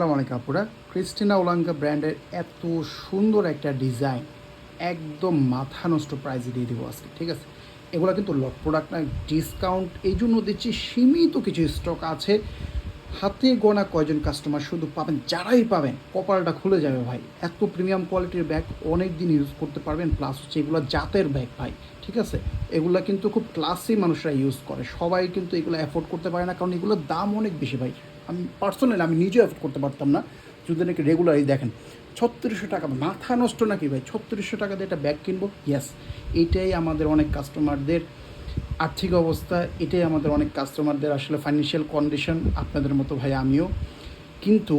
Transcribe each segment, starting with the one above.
আসসালামু আলাইকুম আপুরা। ক্রিস্টিনা ওলাঙ্কা ব্র্যান্ডের এত সুন্দর একটা ডিজাইন একদম মাথা নষ্ট প্রাইজে দিয়ে দেবো আজকে, ঠিক আছে? এগুলো কিন্তু লট প্রোডাক্ট না ডিসকাউন্ট এই জন্য দিচ্ছি সীমিত কিছু স্টক আছে। হাতে গোনা কয়জন কাস্টমার শুধু পাবেন, যারাই পাবেন, কপালটা খুলে যাবে ভাই। এত প্রিমিয়াম কোয়ালিটির ব্যাগ অনেক দিন ইউজ করতে পারবেন প্লাস হচ্ছে এগুলো জাতের ব্যাগ ভাই, ঠিক আছে? এগুলো কিন্তু খুব ক্লাসি মানুষরা ইউজ করে। সবাই কিন্তু এগুলো অ্যাফোর্ড করতে পারে না, কারণ এগুলোর দাম অনেক বেশি ভাই। আমি পার্সোনালি আমি নিজেও অ্যাফোর্ড করতে পারতাম না। যদি নাকি রেগুলারই দেখেন, ছত্রিশশো টাকা মাথা নষ্ট নাকি ভাই? ছত্রিশশো টাকা দিয়ে একটা ব্যাগ কিনবো? ইয়েস এইটাই আমাদের অনেক কাস্টমারদের আর্থিক অবস্থা, এটাই আমাদের অনেক কাস্টমারদের আসলে ফাইন্যান্সিয়াল কন্ডিশন আপনাদের মতো ভাই আমিও। কিন্তু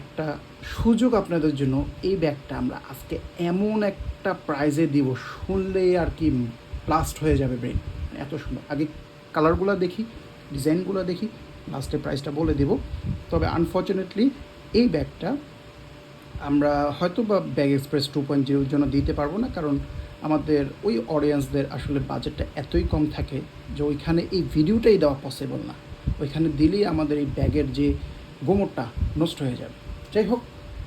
একটা সুযোগ আপনাদের জন্য, এই ব্যাগটা আমরা আজকে এমন একটা প্রাইজে দিব, শুনলেই আর কি ব্লাস্ট হয়ে যাবে ব্রেন এত সুন্দর। আগে কালারগুলো দেখি ডিজাইনগুলো দেখি লাস্টে প্রাইসটা বলে দেব। তবে আনফর্চুনেটলি এই ব্যাগটা আমরা হয়তো বা ব্যাগ এক্সপ্রেস টু পয়েন্ট জিরোর জন্য দিতে পারব না, কারণ আমাদের ওই অডিয়েন্সদের আসলে বাজেটটা এতই কম থাকে যে ওইখানে এই ভিডিওটাই দেওয়া পসিবল না। ওইখানে দিলেই আমাদের এই ব্যাগের যে গোমরটা নষ্ট হয়ে যাবে। যাই হোক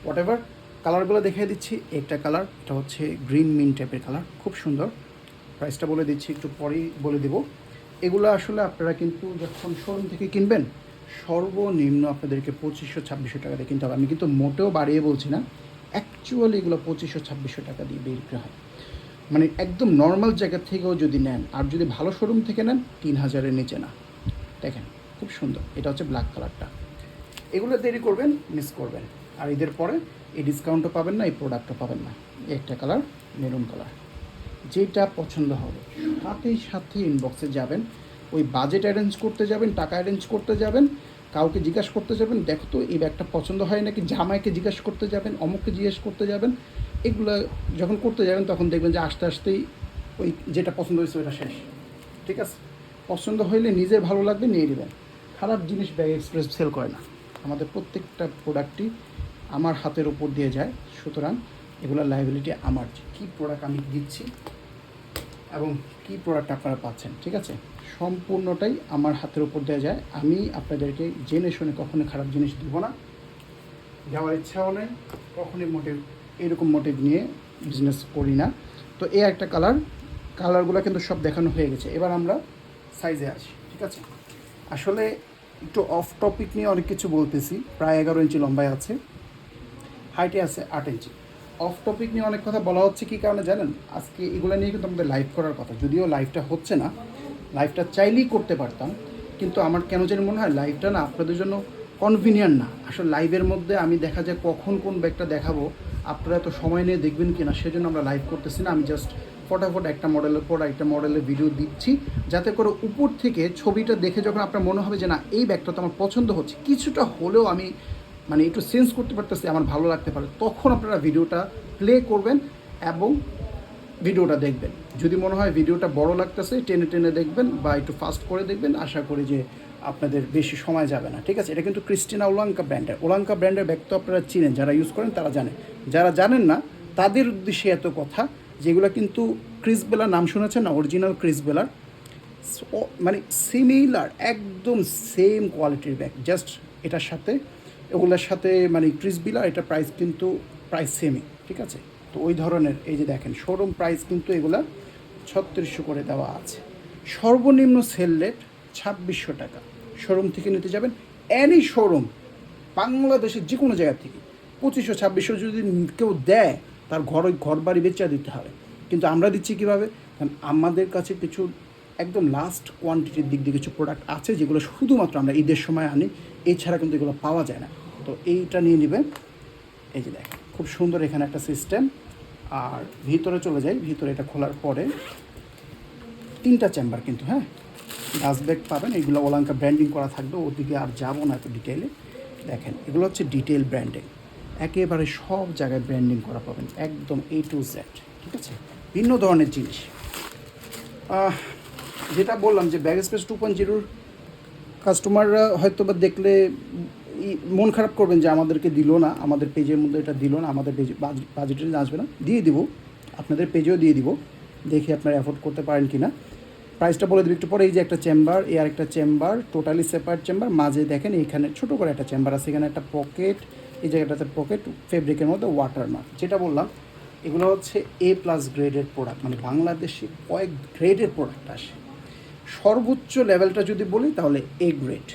হোয়াট এভার কালারগুলো দেখিয়ে দিচ্ছি। একটা কালার এটা হচ্ছে গ্রিন মিন টাইপের কালার খুব সুন্দর। প্রাইসটা বলে দিচ্ছি, একটু পরেই বলে দেবো। এগুলো আসলে আপনারা কিন্তু যখন শোরুম থেকে কিনবেন, সর্বনিম্ন আপনাদেরকে পঁচিশশো ছাব্বিশশো টাকা দিয়ে কিনতে হবে। আমি কিন্তু মোটেও বাড়িয়ে বলছি না অ্যাকচুয়ালি এগুলো পঁচিশশো ছাব্বিশশো টাকা দিয়ে বিক্রি হয়। মানে একদম নর্মাল জায়গা থেকেও যদি নেন, আর যদি ভালো শোরুম থেকে নেন, তিন হাজারের নিচে না। দেখেন, খুব সুন্দর। এটা হচ্ছে ব্ল্যাক কালারটা এগুলো দেরি করবেন মিস করবেন। আর ঈদের পরে এই ডিসকাউন্টও পাবেন না, এই প্রোডাক্টও পাবেন না। একটা কালার মেরুন কালার যেটা পছন্দ হবে। সাথেই সাথে ইনবক্সে যাবেন, ওই বাজেট অ্যারেঞ্জ করতে যাবেন, টাকা অ্যারেঞ্জ করতে যাবেন, কাউকে জিজ্ঞাসা করতে যাবেন, দেখো তো, এই ব্যাগটা পছন্দ হয় নাকি? জামাইকে জিজ্ঞাসা করতে যাবেন, অমুককে জিজ্ঞেস করতে যাবেন, এগুলো যখন করতে যাবেন তখন দেখবেন যে আস্তে আস্তেই ওই যেটা পছন্দ হয়েছে ওটা শেষ। ঠিক আছে? পছন্দ হইলে নিজের ভালো লাগবে নিয়ে নেবেন। খারাপ জিনিস ব্যাগ এক্সপ্রেস সেল করে না। আমাদের প্রত্যেকটা প্রোডাক্টই আমার হাতের উপর দিয়ে যায়। সুতরাং এগুলোর লাইবিলিটি আমার। কী প্রোডাক্ট আমি দিচ্ছি এবং কী প্রোডাক্ট আপনারা পাচ্ছেন, ঠিক আছে? সম্পূর্ণটাই আমার হাতের উপর দেওয়া যায়। আমি আপনাদেরকে জেনে শুনে কখনো খারাপ জিনিস দিব না। যাওয়ার ইচ্ছাও নেই, কখনই মোটিভ এরকম মোটিভ নিয়ে বিজনেস করি না। তো এই একটা কালার কালারগুলো কিন্তু সব দেখানো হয়ে গেছে। এবার আমরা সাইজে আসি, ঠিক আছে? আসলে একটু অফ টপিক নিয়ে অনেক কিছু বলতেছি। প্রায় এগারো ইঞ্চি লম্বায় আছে হাইটে আছে আট ইঞ্চি। অফ টপিক নিয়ে অনেক কথা বলা হচ্ছে, কী কারণে জানেন? আজকে এগুলো নিয়ে কিন্তু আমাদের লাইভ করার কথা। যদিও লাইভটা হচ্ছে না লাইভটা চাইলেই করতে পারতাম, কিন্তু আমার কেন যেন মনে হয় লাইভটা না, আপনাদের জন্য কনভিনিয়েন্ট না। আসলে লাইভের মধ্যে আমি দেখা যায় কখন কোন ব্যাগটা দেখাবো, আপনারা এত সময় নিয়ে দেখবেন কি না সেজন্য আমরা লাইভ করতেছি না। আমি জাস্ট ফটাফট একটা মডেলের পর একটা মডেলের ভিডিও দিচ্ছি, যাতে করে উপর থেকে ছবিটা দেখে যখন আপনার মনে হবে যে, না, এই ব্যাগটা তো আমার পছন্দ হচ্ছে। কিছুটা হলেও আমি মানে একটু সেন্স করতে পারতেছে, আমার ভালো লাগতে পারে। তখন আপনারা ভিডিওটা প্লে করবেন এবং ভিডিওটা দেখবেন। যদি মনে হয় ভিডিওটা বড় লাগতেছে, টেনে টেনে দেখবেন বা একটু ফাস্ট করে দেখবেন, আশা করি যে আপনাদের বেশি সময় যাবে না। ঠিক আছে? এটা কিন্তু ক্রিস্টিনা ওলাঙ্কা ব্র্যান্ডের ওলাঙ্কা ব্র্যান্ডের ব্যাগ তো আপনারা চিনেন, যারা ইউজ করেন তারা জানে যারা জানেন না, তাদের উদ্দেশ্যে এত কথা, যেগুলো কিন্তু ক্রিসবেলার নাম শুনেছেন না? অরিজিনাল ক্রিসবেলার ও- মানে সিমিলার একদম সেম কোয়ালিটির ব্যাগ জাস্ট এটার সাথে এগুলোর সাথে মানে ক্রিস বিলার এটা প্রাইস কিন্তু প্রাইস সেমই ঠিক আছে? তো ওই ধরনের, এই যে দেখেন শোরুম প্রাইস কিন্তু এগুলা ছত্রিশশো করে দেওয়া আছে। সর্বনিম্ন সেল রেট ছাব্বিশশো টাকা। শোরুম থেকে নিতে যাবেন অ্যানি শোরুম বাংলাদেশের যে কোনো জায়গা থেকে। পঁচিশশো, ছাব্বিশশো যদি কেউ দেয়, তার ঘর ওই ঘর বাড়ি বেচা দিতে হবে। কিন্তু আমরা দিচ্ছি কীভাবে? কারণ আমাদের কাছে কিছু একদম লাস্ট কোয়ান্টিটির দিক দিয়ে কিছু প্রোডাক্ট আছে যেগুলো শুধুমাত্র আমরা ঈদের সময় আনি, এছাড়া কিন্তু এগুলো পাওয়া যায় না। তো এইটা নিয়ে নেবেন। এই যে দেখেন, খুব সুন্দর এখানে একটা সিস্টেম আর ভিতরে চলে যাই, ভিতরে এটা খোলার পরে তিনটা চেম্বার কিন্তু হ্যাঁ? ডাস্ট ব্যাগ পাবেন, এগুলো ওলাঙ্কা ব্র্যান্ডিং করা থাকবে ওদিকে আর যাব না এত ডিটেলে দেখেন, এগুলো হচ্ছে ডিটেল ব্র্যান্ডিং একেবারে সব জায়গায় ব্র্যান্ডিং করা পাবেন, একদম এ টু জেড ঠিক আছে? ভিন্ন ধরনের জিনিস। যেটা বললাম যে ব্যাগ স্পেস টু পয়েন্ট জিরোর কাস্টমাররা হয়তো বা দেখলে মন খারাপ করবেন যে আমাদেরকে দিল না, আমাদের পেজের মধ্যে এটা দিল না, আমাদের পেজ বাজেটে আসবে না। দিয়ে দিব, আপনাদের পেজেও দিয়ে দিব, দেখে আপনারা অ্যাফোর্ড করতে পারেন কি না প্রাইসটা বলে দেবো একটু পরে, এই যে একটা চেম্বার এই আর একটা চেম্বার টোটালি সেপারেট চেম্বার মাঝে দেখেন এইখানে ছোটো করে একটা চেম্বার আছে, এখানে একটা পকেট এই জায়গাটাতে পকেট ফেব্রিকের মধ্যে ওয়াটার মার্ক যেটা বললাম, এগুলো হচ্ছে এ প্লাস গ্রেডের প্রোডাক্ট মানে বাংলাদেশে কয়েক গ্রেডের প্রোডাক্ট আসে। সর্বোচ্চ লেভেলটা যদি বলি, তাহলে A grade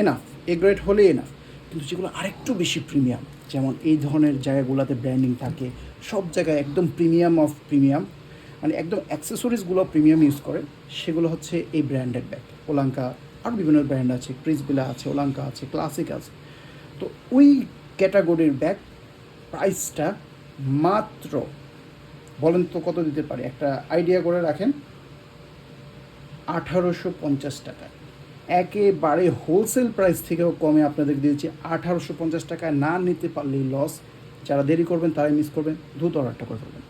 enough A grade হলে এনাফ কিন্তু যেগুলো আরেকটু বেশি প্রিমিয়াম যেমন এই ধরনের জায়গাগুলোতে ব্র্যান্ডিং থাকে, সব জায়গায় একদম প্রিমিয়াম অফ প্রিমিয়াম মানে একদম অ্যাক্সেসরিজগুলো প্রিমিয়াম ইউজ করে, সেগুলো হচ্ছে এই ব্র্যান্ডেড ব্যাগ ওলাঙ্কা আরও বিভিন্ন ব্র্যান্ড আছে ক্রিসবিলা আছে, ওলাঙ্কা আছে ক্লাসিক আছে। তো ওই ক্যাটাগরির ব্যাগ প্রাইসটা মাত্র, বলেন তো কত দিতে পারে? একটা আইডিয়া করে রাখেন। আঠারোশো পঞ্চাশ টাকা। একেবারে হোলসেল প্রাইস থেকেও কমে আপনাদের দিয়েছি আঠারোশো পঞ্চাশ টাকায় না নিতে পারলেই লস যারা দেরি করবেন, তারাই মিস করবেন। দ্রুত অর্ডারটা করে ফেলবেন।